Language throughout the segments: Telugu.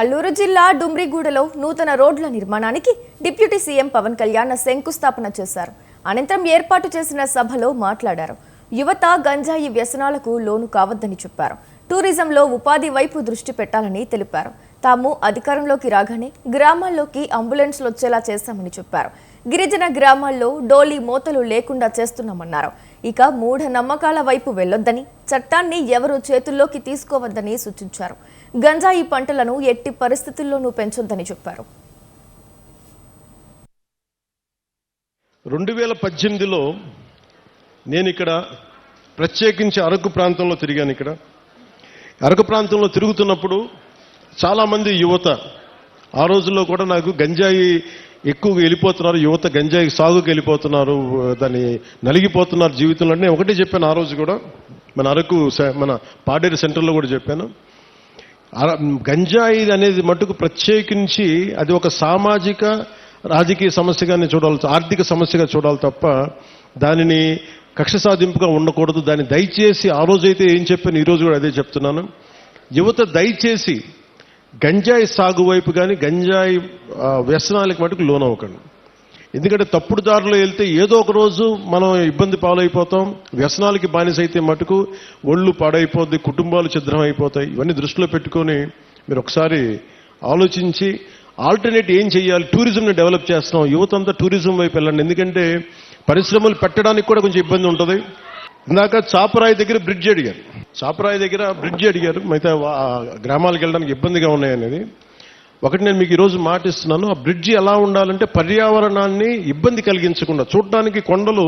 అల్లూరు జిల్లా డుమ్రిగూడలో నూతన రోడ్ల నిర్మాణానికి డిప్యూటీ సీఎం పవన్ కళ్యాణ్ శంకుస్థాపన చేశారు. అనంతరం ఏర్పాటు చేసిన సభలో మాట్లాడారు. యువత గంజాయి వ్యసనాలకు లోను కావద్దని చెప్పారు. టూరిజంలో ఉపాధి వైపు దృష్టి పెట్టాలని తెలిపారు. తాము అధికారంలోకి రాగానే గ్రామాల్లోకి అంబులెన్స్లు వచ్చేలా చేశామని చెప్పారు. గిరిజన గ్రామాల్లో డోలీ మోతలు లేకుండా చేస్తున్నామన్నారు. ఇక మూఢ నమ్మకాల వైపు వెళ్ళొద్దని చట్టాన్ని ఎవరు చేతుల్లోకి తీసుకోవద్దని సూచించారు. గంజాయి పంటలను ఎట్టి పరిస్థితుల్లోనూ పెంచొద్దని చెప్పారు. రెండు వేల పద్దెనిమిదిలో నేను ఇక్కడ ప్రత్యేకించి అరకు ప్రాంతంలో తిరిగాను ఇక్కడ. అరకు ప్రాంతంలో తిరుగుతున్నప్పుడు చాలామంది యువత ఆ రోజుల్లో కూడా నాకు గంజాయి ఎక్కువగా వెళ్ళిపోతున్నారు యువత గంజాయి సాగుకి వెళ్ళిపోతున్నారు దాన్ని నలిగిపోతున్నారు జీవితంలో. నేను ఒకటే చెప్పాను ఆ రోజు కూడా మన అరకు మన పాడేరు సెంటర్లో కూడా చెప్పాను. గంజాయి అనేది మటుకు ప్రత్యేకించి అది ఒక సామాజిక రాజకీయ సమస్యగానే చూడాలి ఆర్థిక సమస్యగా చూడాలి తప్ప దానిని కక్ష సాధింపుగా ఉండకూడదు. దాన్ని దయచేసి ఆ రోజైతే ఏం చెప్పాను ఈరోజు కూడా అదే చెప్తున్నాను. యువత దయచేసి గంజాయి సాగు వైపు కానీ గంజాయి వ్యసనాలకు మటుకు లోనవ్వకండి. ఎందుకంటే తప్పుడు దారిలో వెళ్తే ఏదో ఒక రోజు మనం ఇబ్బంది పాలైపోతాం వ్యసనాలకి బానిస అయితే మటుకు ఒళ్ళు పాడైపోద్ది కుటుంబాలు ఛిద్రం అయిపోతాయి ఇవన్నీ దృష్టిలో పెట్టుకొని మీరు ఒకసారి ఆలోచించి ఆల్టర్నేట్ ఏం చేయాలి టూరిజంని డెవలప్ చేస్తున్నాం. యువత అంతా టూరిజం వైపు వెళ్ళండి. ఎందుకంటే పరిశ్రమలు పెట్టడానికి కూడా కొంచెం ఇబ్బంది ఉంటుంది. ఇందాక చాపరాయి దగ్గర బ్రిడ్జ్ అడిగారు. చాపరాయి దగ్గర బ్రిడ్జ్ అడిగారు. మిగతా గ్రామాలకు వెళ్ళడానికి ఇబ్బందిగా ఉన్నాయనేది. ఒకటి నేను మీకు ఈరోజు మాటిస్తున్నాను ఆ బ్రిడ్జి ఎలా ఉండాలంటే పర్యావరణాన్ని ఇబ్బంది కలిగించకుండా చూడడానికి కొండలు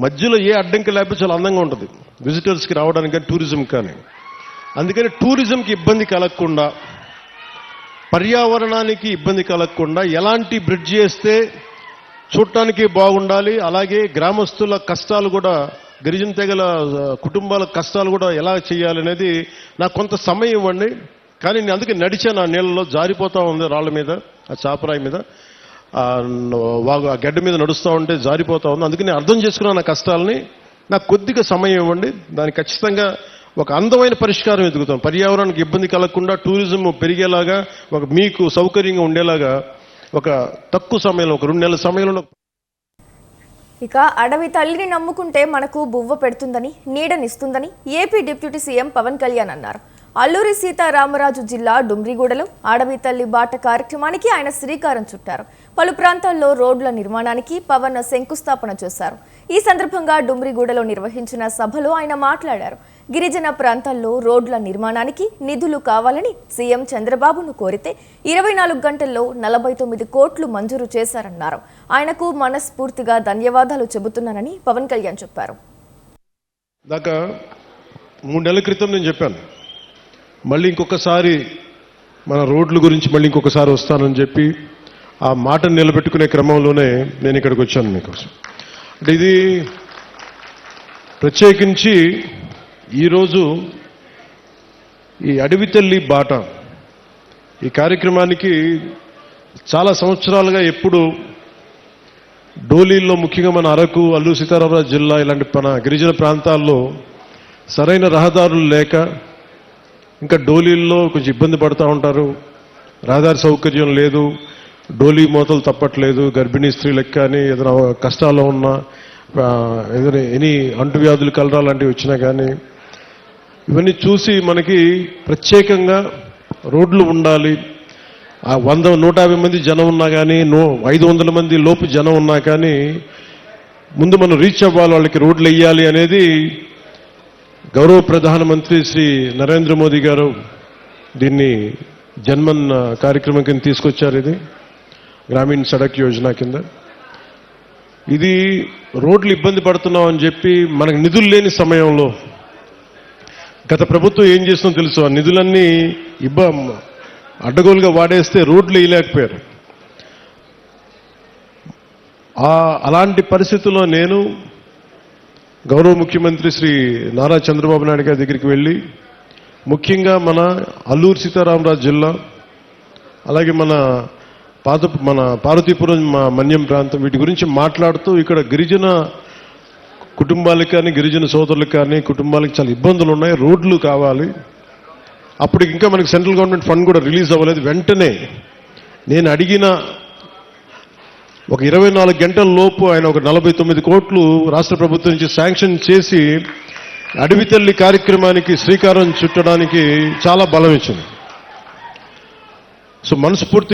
మధ్యలో ఏ అడ్డంకి లేకపోతే చాలా అందంగా ఉంటుంది. విజిటర్స్కి రావడానికి కానీ టూరిజం కానీ. అందుకని టూరిజంకి ఇబ్బంది కలగకుండా పర్యావరణానికి ఇబ్బంది కలగకుండా ఎలాంటి బ్రిడ్జ్ చేస్తే చూడటానికి బాగుండాలి అలాగే గ్రామస్తుల కష్టాలు కూడా గిరిజన తెగల కుటుంబాల కష్టాలు కూడా ఎలా చేయాలనేది నాకు కొంత సమయం ఇవ్వండి. కానీ నేను అందుకే నడిచాను ఆ నీళ్ళలో జారిపోతా ఉంది రాళ్ళ మీద ఆ చాపరాయి మీద. ఆ వాగు ఆ గడ్డ మీద నడుస్తూ ఉంటే జారిపోతూ ఉంది. అందుకని నేను అర్థం చేసుకున్నాను నా కష్టాలని. నాకు కొద్దిగా సమయం ఇవ్వండి. దానికి ఖచ్చితంగా ఒక అందమైన పరిష్కారం ఎదుగుతాం. పర్యావరణానికి ఇబ్బంది కలగకుండా టూరిజం పెరిగేలాగా ఒక మీకు సౌకర్యంగా ఉండేలాగా ఒక తక్కువ సమయంలో ఒక రెండు నెలల సమయంలో. ఇక అడవి తల్లిని నమ్ముకుంటే మనకు బువ్వ పెడుతుందని నీడనిస్తుందని AP deputy CM Pawan Kalyan అన్నారు. అల్లూరి సీతారామరాజు జిల్లా డుమ్రిగూడలో అడవి తల్లి బాట కార్యక్రమానికి ఆయన శ్రీకారం చుట్టారు. పలు ప్రాంతాల్లో రోడ్ల నిర్మాణానికి పవన్ శంకుస్థాపన చేశారు. ఈ సందర్భంగా డుమ్రిగూడలో నిర్వహించిన సభలో ఆయన మాట్లాడారు. గిరిజన ప్రాంతాల్లో రోడ్ల నిర్మాణానికి నిధులు కావాలని సీఎం చంద్రబాబును కోరితే ఇరవై నాలుగు గంటల్లో నలభై తొమ్మిది కోట్లు మంజూరు చేశారన్నారు. ఆయనకు మనస్ఫూర్తిగా ధన్యవాదాలు చెబుతున్నానని పవన్ కళ్యాణ్ చెప్పారు. దాకా మూడు నెలల క్రితం నేను చెప్పాను. మళ్ళీ ఇంకొకసారి మన రోడ్ల గురించి మళ్ళీ ఇంకొకసారి వస్తానని చెప్పి ఆ మాటను నిలబెట్టుకునే క్రమంలోనే నేను ఇక్కడికి వచ్చాను మీకోసం. అంటే ఇది ప్రత్యేకించి ఈరోజు ఈ అడవి తల్లి బాట ఈ కార్యక్రమానికి చాలా సంవత్సరాలుగా ఎప్పుడు డోలీల్లో ముఖ్యంగా మన అరకు అల్లూరు సీతారామరాజు జిల్లా ఇలాంటి మన గిరిజన ప్రాంతాల్లో సరైన రహదారులు లేక ఇంకా డోలీల్లో కొంచెం ఇబ్బంది పడుతూ ఉంటారు. రహదారి సౌకర్యం లేదు. డోలీ మూతలు తప్పట్లేదు. గర్భిణీ స్త్రీలకు కానీ ఏదైనా కష్టాల్లో ఉన్నా ఏదైనా ఎనీ అంటువ్యాధులు కలరా లాంటివి వచ్చినా కానీ ఇవన్నీ చూసి మనకి ప్రత్యేకంగా రోడ్లు ఉండాలి. ఆ వంద నూట యాభై మంది జనం ఉన్నా కానీ నూ ఐదు వందల మంది లోపు జనం ఉన్నా కానీ ముందు మనం రీచ్ అవ్వాలి వాళ్ళకి రోడ్లు వేయాలి అనేది గౌరవ ప్రధానమంత్రి శ్రీ నరేంద్ర మోదీ గారు దీన్ని జన్మన్ కార్యక్రమం కింద తీసుకొచ్చారు ఇది గ్రామీణ సడక్ యోజన కింద. ఇది రోడ్లు ఇబ్బంది పడుతున్నాం అని చెప్పి మనకు నిధులు లేని సమయంలో గత ప్రభుత్వం ఏం చేస్తుందో తెలుసు? ఆ నిధులన్నీ ఇబ్బ అడ్డగోలుగా వాడేస్తే రోడ్లు వేయలేకపోయారు. ఆ అలాంటి పరిస్థితుల్లో నేను గౌరవ ముఖ్యమంత్రి శ్రీ నారా చంద్రబాబు నాయుడు గారి దగ్గరికి వెళ్ళి ముఖ్యంగా మన అల్లూరు సీతారామరాజు జిల్లా అలాగే మన పాత మన పార్వతీపురం మన్యం ప్రాంతం వీటి గురించి మాట్లాడుతూ ఇక్కడ గిరిజన కుటుంబాలకు కానీ గిరిజన సోదరులకు కానీ కుటుంబాలకు చాలా ఇబ్బందులు ఉన్నాయి రోడ్లు కావాలి. అప్పటికి ఇంకా మనకి సెంట్రల్ గవర్నమెంట్ ఫండ్ కూడా రిలీజ్ అవ్వలేదు. వెంటనే నేను అడిగిన ఒక ఇరవై నాలుగు గంటల లోపు ఆయన ఒక నలభై తొమ్మిది కోట్లు రాష్ట్ర ప్రభుత్వం నుంచి శాంక్షన్ చేసి అడవి తల్లి కార్యక్రమానికి శ్రీకారం చుట్టడానికి చాలా బలం ఇచ్చింది. సో మనస్ఫూర్తి